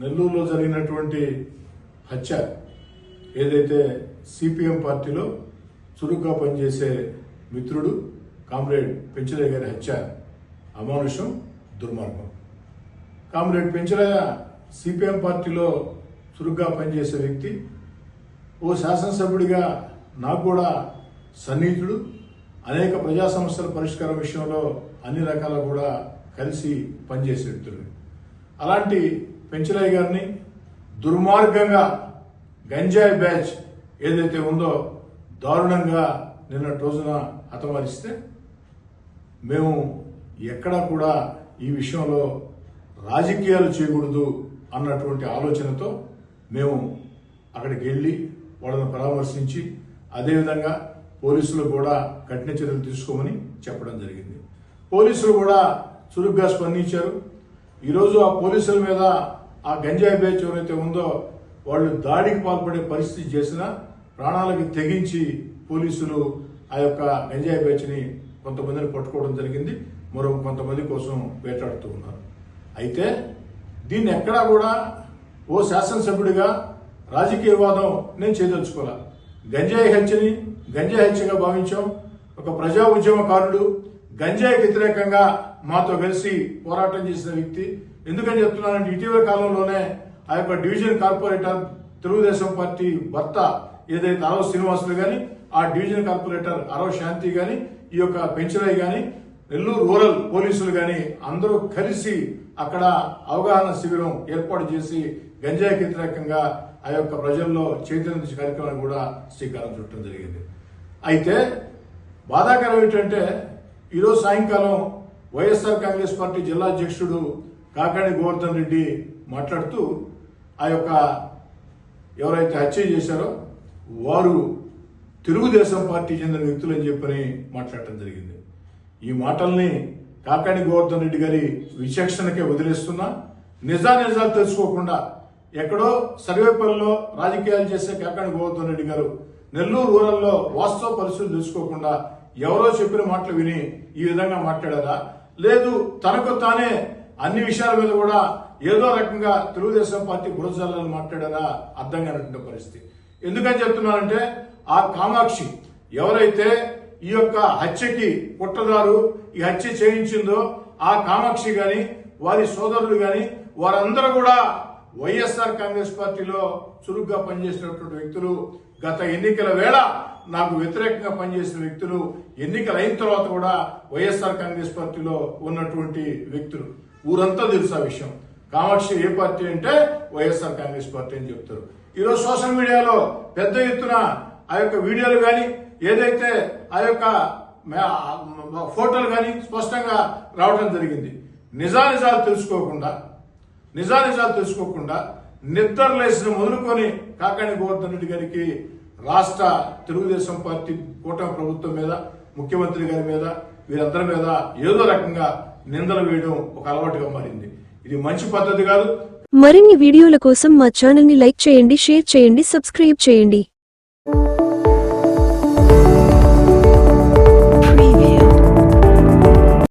నెల్లూరులో జరిగినటువంటి హత్య ఏదైతే సిపిఎం పార్టీలో చురుగ్గా పనిచేసే మిత్రుడు కామ్రేడ్ పెంచలయ్య గారి హత్య అమానుషం దుర్మార్గం. కామ్రేడ్ పెంచలయ్య సిపిఎం పార్టీలో చురుగ్గా పనిచేసే వ్యక్తి ఓ శాసనసభ్యుడిగా నాకు కూడా సన్నిహితుడు. అనేక ప్రజా సమస్యల పరిష్కారం విషయంలో అన్ని రకాల కూడా కలిసి పనిచేసే వ్యక్తులు అలాంటి పెంచలయ్య గారిని దుర్మార్గంగా గంజాయి బ్యాచ్ ఏదైతే ఉందో దారుణంగా నిన్నటి రోజున హతమారిస్తే మేము ఎక్కడా కూడా ఈ విషయంలో రాజకీయాలు చేయకూడదు అన్నటువంటి ఆలోచనతో మేము అక్కడికి వెళ్ళి వాళ్ళని పరామర్శించి అదేవిధంగా పోలీసులు కూడా కఠిన చర్యలు తీసుకోమని చెప్పడం జరిగింది. పోలీసులు కూడా చురుగ్గా స్పందించారు. ఈరోజు ఆ పోలీసుల మీద ఆ గంజాయి బ్యాచ్ ఎవరైతే ఉందో వాళ్ళు దాడికి పాల్పడే పరిస్థితి చేసిన ప్రాణాలకి తెగించి పోలీసులు ఆ యొక్క గంజాయి బ్యాచ్ని కొంతమందిని పట్టుకోవడం జరిగింది. మరో కొంతమంది కోసం వేటాడుతూ ఉన్నారు. అయితే దీన్ని ఎక్కడా కూడా ఓ శాసనసభ్యుడిగా రాజకీయ వాదం నేను చేయదలుచుకోలే. గంజాయి హత్యని గంజాయి హత్యగా భావించాం. ఒక ప్రజా ఉద్యమకారుడు గంజాయికి వ్యతిరేకంగా మాతో కలిసి పోరాటం చేసిన వ్యక్తి ఎందుకని చెప్తున్నానంటే ఇటీవల కాలంలోనే ఆ యొక్క డివిజన్ కార్పొరేటర్ తెలుగుదేశం పార్టీ భర్త ఏదైతే అరవ శ్రీనివాసులు గాని ఆ డివిజన్ కార్పొరేటర్ అరవ శాంతి గాని ఈ యొక్క పెంచరాయి గాని నెల్లూరు రూరల్ పోలీసులు గాని అందరూ కలిసి అక్కడ అవగాహన శిబిరం ఏర్పాటు చేసి గంజాయికి వ్యతిరేకంగా ఆ యొక్క ప్రజల్లో చైతన్య తెచ్చే కార్యక్రమాన్ని కూడా శ్రీకారం చుట్టడం జరిగింది. అయితే బాధాకరం ఏంటంటే ఈరోజు సాయంకాలం వైఎస్ఆర్ కాంగ్రెస్ పార్టీ జిల్లా అధ్యక్షుడు కాకాణి గోవర్ధన్ రెడ్డి మాట్లాడుతూ ఆ యొక్క ఎవరైతే హత్య చేశారో వారు తెలుగుదేశం పార్టీ చెందిన వ్యక్తులు అని చెప్పని మాట్లాడటం జరిగింది. ఈ మాటల్ని కాకాణి గోవర్ధన్ రెడ్డి గారి విచక్షణకే వదిలేస్తున్నా నిజానిజాలు తెలుసుకోకుండా ఎక్కడో సర్వేపల్లిలో రాజకీయాలు చేసే కాకాణి గోవర్ధన్ రెడ్డి గారు నెల్లూరు రూరల్లో వాస్తవ పరిస్థితులు తెలుసుకోకుండా ఎవరో చెప్పిన మాటలు విని ఈ విధంగా మాట్లాడారా? లేదు తనకు తానే అన్ని విషయాల మీద కూడా ఏదో రకంగా తెలుగుదేశం పార్టీ గురజాలని మాట్లాడారా అర్థం కానటువంటి పరిస్థితి. ఎందుకని చెప్తున్నానంటే ఆ కామాక్షి ఎవరైతే ఈ యొక్క హత్యకి కుట్రదారు ఈ హత్య చేయించిందో ఆ కామాక్షి గాని వారి సోదరులు గాని వారందరూ కూడా వైఎస్ఆర్ కాంగ్రెస్ పార్టీలో చురుగ్గా పనిచేసినటువంటి వ్యక్తులు గత ఎన్నికల వేళ నాకు వ్యతిరేకంగా పనిచేసిన వ్యక్తులు ఎన్నికలైన తర్వాత కూడా వైఎస్ఆర్ కాంగ్రెస్ పార్టీలో ఉన్నటువంటి వ్యక్తులు. ఊరంతా తెలుసు ఆ విషయం. కామాక్షి ఏ పార్టీ అంటే వైఎస్ఆర్ కాంగ్రెస్ పార్టీ అని చెప్తారు. ఈరోజు సోషల్ మీడియాలో పెద్ద ఎత్తున ఆ యొక్క వీడియోలు కానీ ఏదైతే ఆ యొక్క ఫోటోలు కానీ స్పష్టంగా రావడం జరిగింది. నిజానిజాలు తెలుసుకోకుండా నిజానిజాలు తెలుసుకోకుండా నిద్రలేసిన మొదలుకొని కాకాణి గోవర్ధన్ రెడ్డి గారికి రాష్ట్ర తెలుగుదేశం పార్టీ కూటమి ప్రభుత్వం మీద ముఖ్యమంత్రి గారి మీద వీరందరి మీద ఏదో రకంగా నిందలు వేయడం ఒక అలవాటుగా మారింది. ఇది మంచి పద్ధతి కాదు. మరిన్ని వీడియోల కోసం మా ఛానల్ని లైక్ చేయండి షేర్ చేయండి సబ్స్క్రైబ్ చేయండి.